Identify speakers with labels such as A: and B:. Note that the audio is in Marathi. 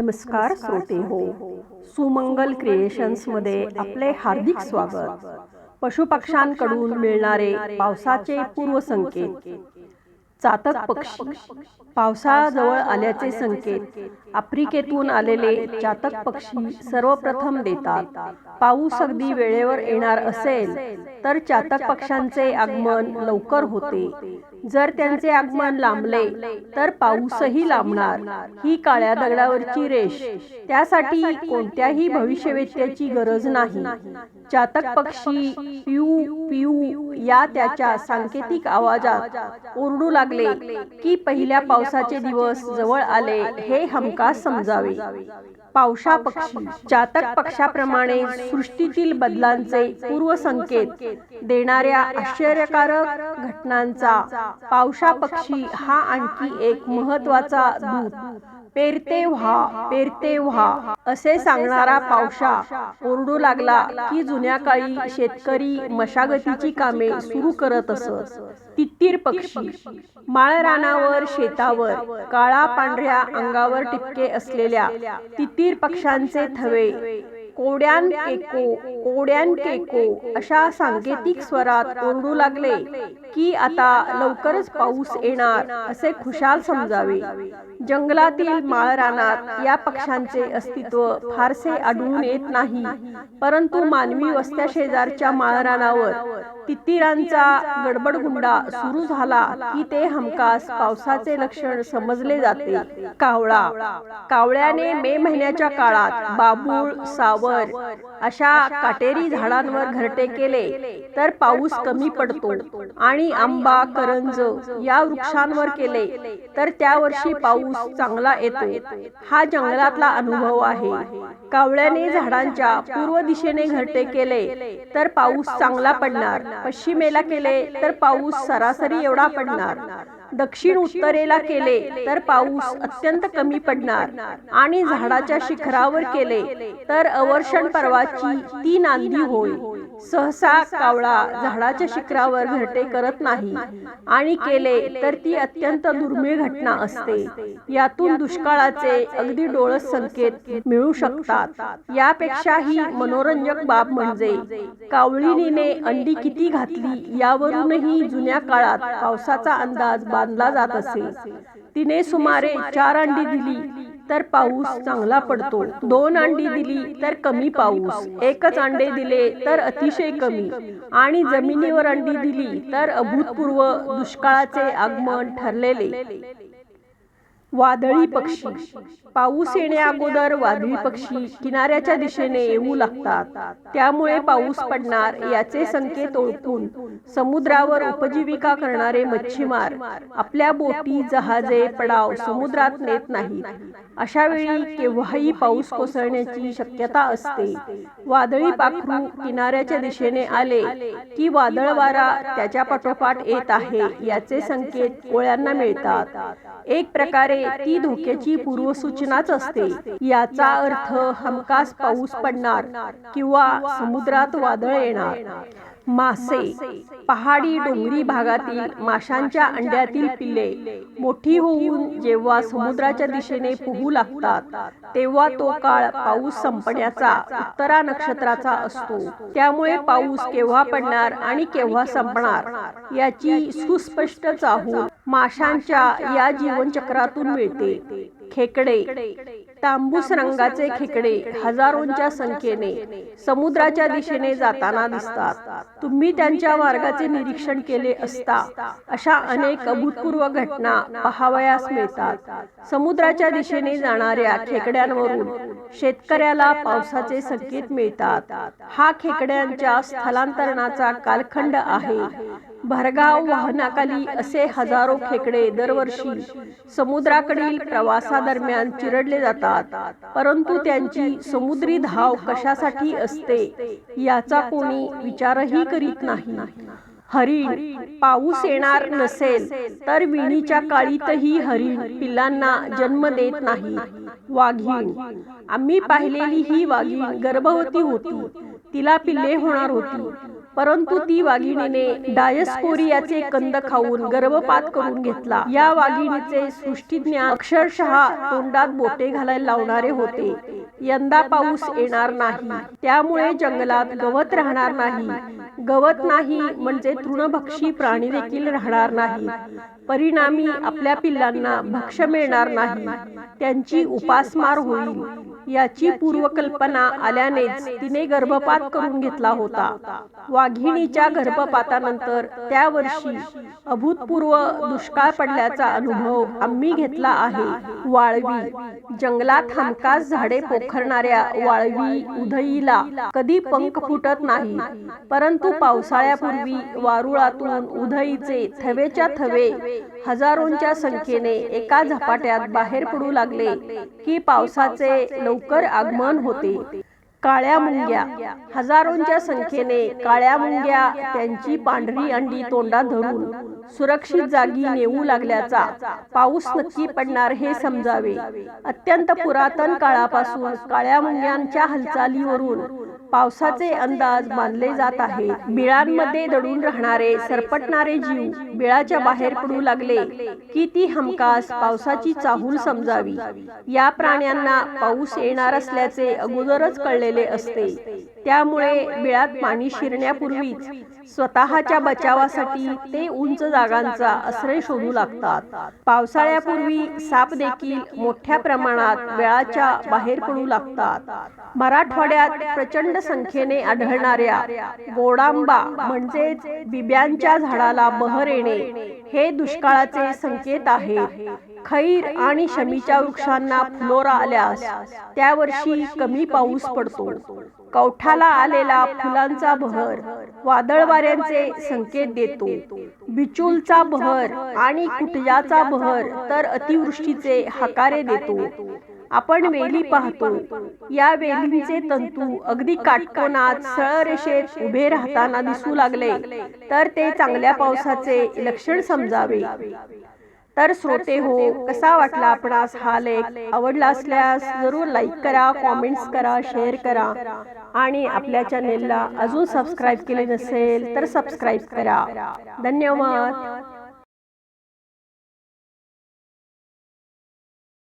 A: नमस्कार श्रोते हो. सुमंगल क्रिएशन्समध्ये आपले हार्दिक स्वागत. पशुपक्ष्यांकडून मिळणारे पावसाचे पूर्वसंकेत. चातक पक्षी. पावसाळा आल्याचे संकेत. आफ्रिकेतून आलेले चातक पक्षी सर्वप्रथम देतात. पाऊस अगदी वेळेवर येणार असेल तर चातक पक्ष्यांचे आगमन लवकर होते. जर त्यांचे आगमन लांबले तर पाऊसही लांबणार. ही काळ्या दगडावरची रेष. त्यासाठी कोणत्याही भविष्यवेत्याची गरज नाही. चातक पक्षी पिऊ पिऊ या त्याच्या सांकेतिक आवाजात ओरडू लागले की पहिल्या पावसाचे दिवस जवळ आले हे हमखास समजावे. पावसा पक्षी चातक पक्षाप्रमाणे सृष्टीतील बदलांचे पूर्वसंकेत देणाऱ्या आश्चर्यकारक घटनांचा पावसा पक्षी हा आणखी एक महत्त्वाचा दूत. पेरते व्हा पेरते व्हा असे सांगणारा पावसा ओरडू लागला की जुन्या काळी शेतकरी मशागतीची कामे सुरू करत असत. तित्तीर पक्षी माळरानावर शेतावर काळा पांढऱ्या अंगावर टिपके असलेल्या तित्तीर पक्ष्यांचे थवे कोड्यान केको कोड्यान केको अशा सांकेतिक स्वरात ओरडू लागले की आता लवकरच पाऊस येणार असे खुशाल समजावे. जंगलातील माळ रानात या पक्ष्यांचे अस्तित्व फारसे आढळून येत नाही. परंतु मानवी वस्त्या शेजारच्या माळ रानावर गडबडगुंडा सुरू झाला की ते हमखास पावसाचे लक्षण समजले जाते. कावळा. कावळ्याने मे महिन्याच्या काळात बाबूळ सावर अशा काटेरी झाडांवर घरटे केले तर पाऊस कमी पडतो आणि आंबा करंज या वृक्षांवर केले तर त्या वर्षी पाऊस चांगला येतो. हा जंगलातला अनुभव आहे. कावळ्याने झाडांच्या पूर्व दिशेने घरटे केले तर पाऊस चांगला पडणार. पश्चिमेला केले तर पाऊस सरासरी एवढा पडणार. दक्षिण उत्तरेला केले तर पाऊस अत्यंत कमी पडणार. आणि झाडाच्या शिखरावर केले तर अवर्षण पर्वाची ती नांदी होईल सहसा कावळा झाडाच्या शिखरावर घरटे करत नाही आणि केले तर ती अत्यंत दुर्मिळ घटना असते. यातून दुष्काळाचे अगदी डोळस संकेत मिळू शकतात. यापेक्षाही मनोरंजक बाब म्हणजे कावळीने अंडी किती घातली यावरूनही जुन्या काळात पावसाचा अंदाज बांधला जात असे. तिने सुमारे चार अंडी दिली. तर पाऊस चांगला पडतो. दोन अंडी दिली तर कमी पाऊस. एकच अंडे दिले तर अतिशय कमी. आणि जमिनीवर अंडी दिली तर अभूतपूर्व दुष्काळाचे आगमन ठरलेले. वादळी पक्षी. पाऊस येण्या अगोदर वादळी पक्षी किनाऱ्याच्या दिशेने येऊ लागतात. त्यामुळे पाऊस पडणार याचे संकेत ओळखून समुद्रावर उपजीविका करणारे मच्छीमार. आपल्या बोटी जहाजे पडाव समुद्रात नेत नाहीत. अशा वेळी केव्हाही पाऊस कोसळण्याची शक्यता असते. वादळी पाखरू किनाऱ्याच्या दिशेने आले की वादळ वारा त्याच्या पाठोपाठ येत आहे. याचे संकेत कोळ्यांना मिळतात. एक प्रकारे ती धोक्याची पूर्वसूचनाच असते. याचा अर्थ हमखास पाऊस पडणार किंवा समुद्रात वादळ येणार. मासे पहाडी डोंगरी भागातील माशांच्या अंड्यातील पिल्ले मोठी होऊन जेव्हा समुद्राच्या दिशेने पोहू लागतात तेव्हा तो काळ पाऊस संपण्याचा उत्तरा नक्षत्राचा असतो. त्यामुळे पाऊस केव्हा पडणार आणि केव्हा संपणार याची सुस्पष्ट चाहूल माशांच्या या जीवनचक्रातून मिळते. खेकडे. तांबूस रंगाचे खेकडे हजारोंच्या संख्येने समुद्राच्या दिशेने जाताना दिसतात. तुम्ही त्यांच्या मार्गाचे निरीक्षण केले असता अशा अनेक अभूतपूर्व घटना पहावयास मिळतात. समुद्राच्या दिशेने जाणाऱ्या खेकड्यांवरून शेतकऱ्याला पावसाचे संकेत मिळतात. हा खेकड्यांच्या स्थलांतरणाचा कालखंड आहे. भरगाव वाहनाखाली असे हजारो खेकडे दरवर्षी समुद्राकडील प्रवासादरम्यान चिरडले जातात. परंतु त्यांची समुद्री धाव कशासाठी असते याचा कोणी विचारही करीत नाही. हरिण पाऊस येणार नसेल तर विणीच्या काळीतही हरिण पिल्लांना जन्म देत नाही. वाघीण आम्ही पाहिलेली ही वाघीण गर्भवती होती. तिला पिल्ले होणार होती. परंतु ती वाघिणीने डायस्पोरियाचे कंद खाऊन गर्भपात करून घेतला. या वाघिणीचे सृष्टीज्ञान अक्षरशः तोंडात बोटे घालायला लावणारे होते. यंदा पाऊस येणार नाही. त्यामुळे जंगलात गवत राहणार नाही. गवत नाही म्हणजे तृणभक्षी प्राणी देखील राहणार नाही. परिणामी आपल्या पिल्लांना भक्ष मिळणार नाही. त्यांची उपासमार होईल. याची पूर्वकल्पना आल्यानेच तिने गर्भपात करून घेतला होता. वाघिणीच्या गर्भपातानंतर त्या वर्षी अभूतपूर्व दुष्काळ पडल्याचा अनुभव आम्ही घेतला आहे. वाळवी. जंगलात हमखास झाडे पोखरणाऱ्या वाळवी उधईला कधी पंख फुटत नाही. परंतु पावसाळ्यापूर्वी वारुळातून उधईचे थवेच्या थवे हजारोंच्या संख्येने एका झपाट्यात बाहेर पडू लागले की पावसाचे लवकर आगमन होते. काळ्या मुंग्या. हजारोंच्या संख्येने काळ्या मुंग्या त्यांची पांढरी अंडी तोंडात धरून सुरक्षित जागी नेऊ लागल्याचा पाऊस नक्की पडणार हे समजावे. अत्यंत पुरातन काळापासून काळ्या मुंग्यांच्या हालचालीवरून पावसाचे अंदाज मानले जात आहेत. बिळांमध्ये दडून राहणारे सरपटणारे जीव बिळाच्या बाहेर पडू लागले. की ती हमखास पावसाची चाहूल समजावी. या प्राण्यांना पाऊस येणार असल्याचे अगोदरच कळलेले असते. त्यामुळे बिळात पाणी शिरण्यापूर्वीच स्वतःच्या बचावासाठी ते उंच जागांचा आश्रय शोधू लागतात. पावसाळ्यापूर्वी साप देखील मोठ्या प्रमाणात वेळाच्या बाहेर पडू लागतात. मराठवाड्यात प्रचंड संख्येने आढळणाऱ्या गोडांबा म्हणजेच बिब्यांच्या झाडाला बहर येणे हे दुष्काळाचे संकेत आहे. खैर आणि शमीच्या वृक्षांना फुलोरा आल्यास त्या वर्षी कमी पाऊस पडतो. कवठाला आलेला फुलांचा बहर वादळ वाऱ्यांचे संकेत देतो. बिचूलचा बहर आणि कुटयाचा बहर तर अतिवृष्टीचे हकारे देतो. आपण वेली पाहतो. या वेलींचे तंतू अगदी काटकोनात सरळ रेषेत उभे राहताना दिसू लागले. तर ते चांगल्या पावसाचे लक्षण समजावे. तर श्रोते हो कसा वाटला आपणास हा लेख? आवडला असल्यास जरूर लाईक करा कॉमेंट्स करा शेअर करा. आणि आपल्या चॅनेलला अजून सबस्क्राईब केले नसेल तर सबस्क्राईब करा. धन्यवाद.